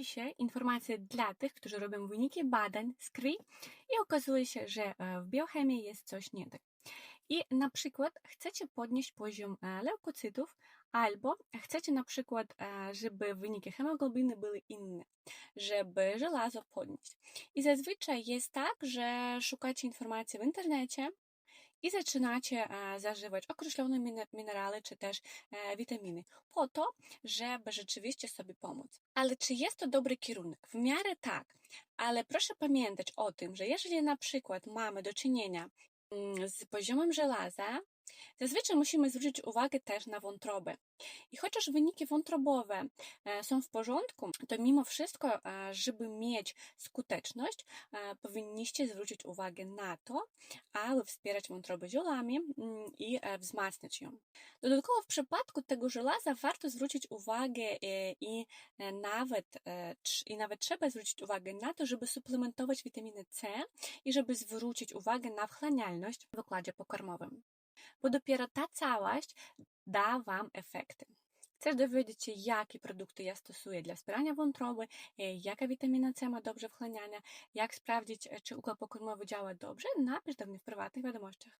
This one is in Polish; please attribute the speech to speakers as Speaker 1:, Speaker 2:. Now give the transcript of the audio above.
Speaker 1: Dzisiaj informacje dla tych, którzy robią wyniki badań z krwi i okazuje się, że e, w biochemii jest coś nie tak. I na przykład chcecie podnieść poziom e, leukocytów, albo chcecie na przykład, e, żeby wyniki hemoglobiny były inne, żeby żelazo podnieść. I zazwyczaj jest tak, że szukacie informacji w internecie, i zaczynacie e, zażywać określone minerały czy też e, witaminy po to, żeby rzeczywiście sobie pomóc. Ale czy jest to dobry kierunek? W miarę tak, ale proszę pamiętać o tym, że jeżeli na przykład mamy do czynienia mm, z poziomem żelaza, Zazwyczaj musimy zwrócić uwagę też na wątrobę. I chociaż wyniki wątrobowe e, są w porządku, to mimo wszystko, e, żeby mieć skuteczność, e, powinniście zwrócić uwagę na to, aby wspierać wątrobę zielami mm, i wzmacniać ją. Dodatkowo w przypadku tego żelaza warto zwrócić uwagę i nawet, i nawet trzeba zwrócić uwagę na to, żeby suplementować witaminę C i żeby zwrócić uwagę na wchłanialność w układzie pokarmowym bo dopiero ta całość da Wam efekty. Chcesz dowiedzieć się, jakie produkty ja stosuję dla wspierania wątroby, e, jaka witamina C ma dobrze wchłaniania, jak sprawdzić, e, czy układ pokarmowy działa dobrze, napisz do mnie w prywatnych wiadomościach.